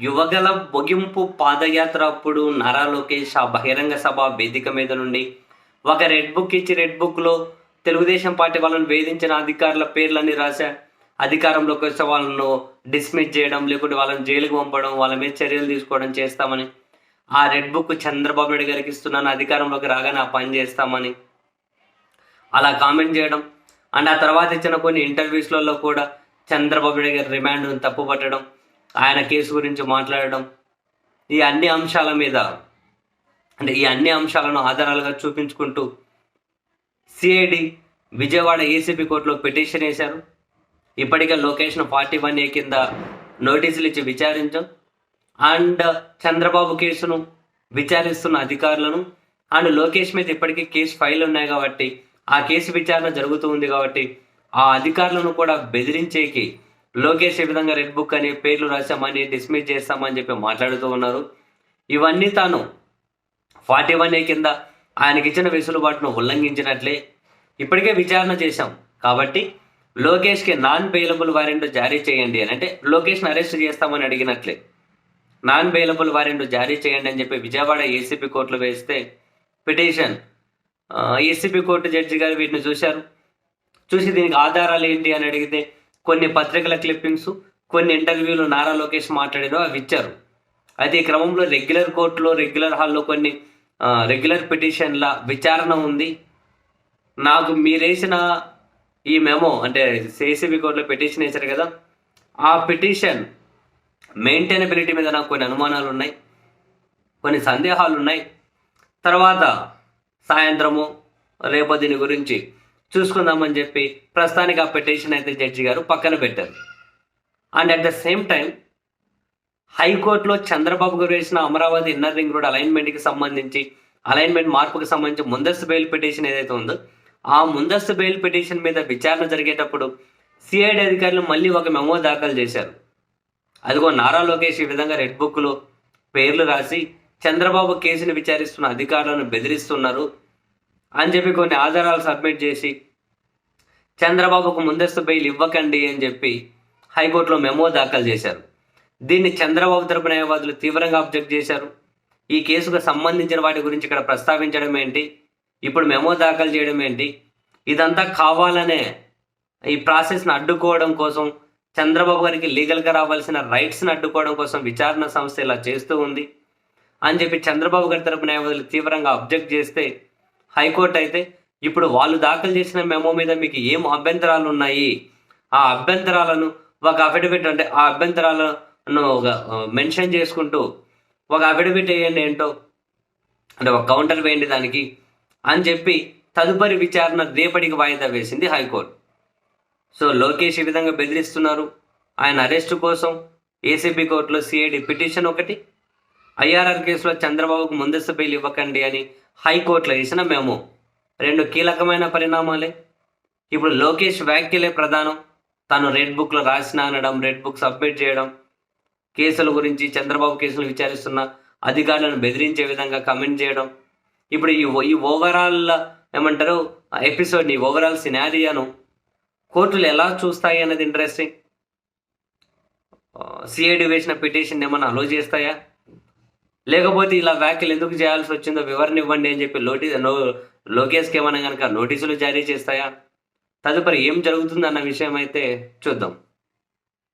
యువగల ముగింపు పాదయాత్ర అప్పుడు నారా లోకేష్ ఆ బహిరంగ సభ వేదిక మీద నుండి ఒక రెడ్ బుక్ ఇచ్చి రెడ్ బుక్లో తెలుగుదేశం పార్టీ వాళ్ళని వేధించిన అధికారుల పేర్లన్నీ రాశా. అధికారంలోకి వస్తే వాళ్ళను డిస్మిస్ చేయడం లేకుంటే వాళ్ళని జైలుకు పంపడం వాళ్ళ మీద చర్యలు తీసుకోవడం చేస్తామని. ఆ రెడ్ బుక్ చంద్రబాబు నాయుడు గారికి ఇస్తున్నాను అధికారంలోకి రాగానే ఆ పని చేస్తామని. అలా కామెంట్ చేయడం. అండ్ ఆ తర్వాత ఇచ్చిన కొన్ని ఇంటర్వ్యూస్లలో కూడా చంద్రబాబు నాయుడు గారి రిమాండ్ తప్పుపట్టడం. ఆయన కేసు గురించి మాట్లాడడం ఈ అన్ని అంశాల మీద అంటే ఈ అన్ని అంశాలను ఆధారాలుగా చూపించుకుంటూ సిఐడి విజయవాడ ఏసీబీ కోర్టులో పిటిషన్ వేశారు. ఇప్పటికే లొకేషన్ ఫార్టీ వన్ ఏ కింద నోటీసులు ఇచ్చి విచారించాం. అండ్ చంద్రబాబు కేసును విచారిస్తున్న అధికారులను అండ్ లోకేష్ మీద ఇప్పటికీ కేసు ఫైల్ ఉన్నాయి కాబట్టి ఆ కేసు విచారణ జరుగుతూ ఉంది కాబట్టి ఆ అధికారులను కూడా బెదిరించేకి లోకేష్ ఈ విధంగా రెడ్ బుక్ అని పేర్లు రాశామని డిస్మిస్ చేస్తామని చెప్పి మాట్లాడుతూ ఉన్నారు. ఇవన్నీ తాను ఫార్టీ వన్ ఏ కింద ఆయనకి ఇచ్చిన వెసులుబాటును ఉల్లంఘించినట్లే ఇప్పటికే విచారణ చేశాం. కాబట్టి లోకేష్కి నాన్ బెయిలబుల్ వారెంట్ జారీ చేయండి అని అంటే లోకేష్ని అరెస్ట్ చేస్తామని అడిగినట్లే. నాన్ బెయిలబుల్ వారెంట్ జారీ చేయండి అని చెప్పి విజయవాడ ఏసీపీ కోర్టులో వేస్తే పిటిషన్. ఏసీపీ కోర్టు జడ్జి గారు వీటిని చూశారు. చూసి దీనికి ఆధారాలు ఏంటి అని అడిగితే కొన్ని పత్రికల క్లిప్పింగ్స్ కొన్ని ఇంటర్వ్యూలు నారా లోకేష్ మాట్లాడారో అవి ఇచ్చారు. అయితే ఈ క్రమంలో రెగ్యులర్ కోర్టులో రెగ్యులర్ హాల్లో కొన్ని రెగ్యులర్ పిటిషన్ల విచారణ ఉంది. నాకు మీరేసిన ఈ మెమో అంటే ఏసీబీ కోర్టులో పిటిషన్ వేశారు కదా ఆ పిటిషన్ మెయింటైనబిలిటీ మీద నాకు కొన్ని అనుమానాలు ఉన్నాయి కొన్ని సందేహాలు ఉన్నాయి. తర్వాత సాయంత్రము రేపు దీని గురించి చూసుకుందామని చెప్పి ప్రస్తుతానికి ఆ పిటిషన్ అయితే జడ్జి గారు పక్కన పెట్టారు. And at the same time హైకోర్టులో చంద్రబాబు గారు వేసిన అమరావతి ఇన్నర్ రింగ్ రోడ్ అలైన్మెంట్కి సంబంధించి అలైన్మెంట్ మార్పుకి సంబంధించి ముందస్తు బెయిల్ పిటిషన్ ఏదైతే ఉందో ఆ ముందస్తు బెయిల్ పిటిషన్ మీద విచారణ జరిగేటప్పుడు సిఐడి అధికారులు మళ్ళీ ఒక మెమో దాఖలు చేశారు. అదిగో నారా లోకేష్ ఈ విధంగా రెడ్ బుక్లో పేర్లు రాసి చంద్రబాబు కేసుని విచారిస్తున్న అధికారులను బెదిరిస్తున్నారు. అని చెప్పి కొన్ని ఆధారాలు సబ్మిట్ చేసి చంద్రబాబుకు ముందస్తు బెయిల్ ఇవ్వకండి అని చెప్పి హైకోర్టులో మెమో దాఖలు చేశారు. దీన్ని చంద్రబాబు తరపు న్యాయవాదులు తీవ్రంగా అబ్జెక్ట్ చేశారు. ఈ కేసుకు సంబంధించిన వాటి గురించి ఇక్కడ ప్రస్తావించడం ఏంటి? ఇప్పుడు మెమో దాఖలు చేయడం ఏంటి? ఇదంతా కావాలనే ఈ ప్రాసెస్ను అడ్డుకోవడం కోసం చంద్రబాబు గారికి లీగల్గా రావాల్సిన రైట్స్ని అడ్డుకోవడం కోసం విచారణ సంస్థ ఇలా చేస్తూ ఉంది. అని చెప్పి చంద్రబాబు గారి తరపు న్యాయవాదులు తీవ్రంగా అబ్జెక్ట్ చేస్తే హైకోర్టు అయితే ఇప్పుడు వాళ్ళు దాఖలు చేసిన మెమో మీద మీకు ఏం అభ్యంతరాలు ఉన్నాయి? ఆ అభ్యంతరాలను ఒక అఫిడవిట్ అంటే ఆ అభ్యంతరాలను ఒక మెన్షన్ చేసుకుంటూ ఒక అఫిడవిట్ వేయండి ఏంటో? అంటే ఒక కౌంటర్ వేయండి దానికి అని చెప్పి తదుపరి విచారణ రేపటికి వాయిదా వేసింది హైకోర్టు. సో లోకేష్ ఈ విధంగా బెదిరిస్తున్నారు. ఆయన అరెస్టు కోసం ఏసీబీ కోర్టులో సిఐడి పిటిషన్ ఒకటి ఐఆర్ఆర్ కేసులో చంద్రబాబుకు ముందస్తు బెయిల్ ఇవ్వకండి అని హైకోర్టులో వేసిన మేము రెండు కీలకమైన పరిణామాలే. ఇప్పుడు లోకేష్ వ్యాఖ్యలే ప్రధానం. తను రెడ్ బుక్లో రాసిన అనడం రెడ్ బుక్ సబ్మిట్ చేయడం కేసుల గురించి చంద్రబాబు కేసులు విచారిస్తున్న అధికారులను బెదిరించే విధంగా కమెంట్ చేయడం. ఇప్పుడు ఈ ఈ ఓవరాల్ ఏమంటారు ఎపిసోడ్ని ఓవరాల్ సినారియాను కోర్టులు ఎలా చూస్తాయి అన్నది ఇంట్రెస్టింగ్ సిఐడి వేసిన పిటిషన్ ఏమన్నా అలో చేస్తాయా? లేకపోతే ఇలా వ్యాఖ్యలు ఎందుకు చేయాల్సి వచ్చిందో వివరణ ఇవ్వండి అని చెప్పి లోటి నో లోకేష్కి ఏమైనా కనుక నోటీసులు జారీ చేస్తాయా? తదుపరి ఏం జరుగుతుంది అన్న విషయం అయితే చూద్దాం.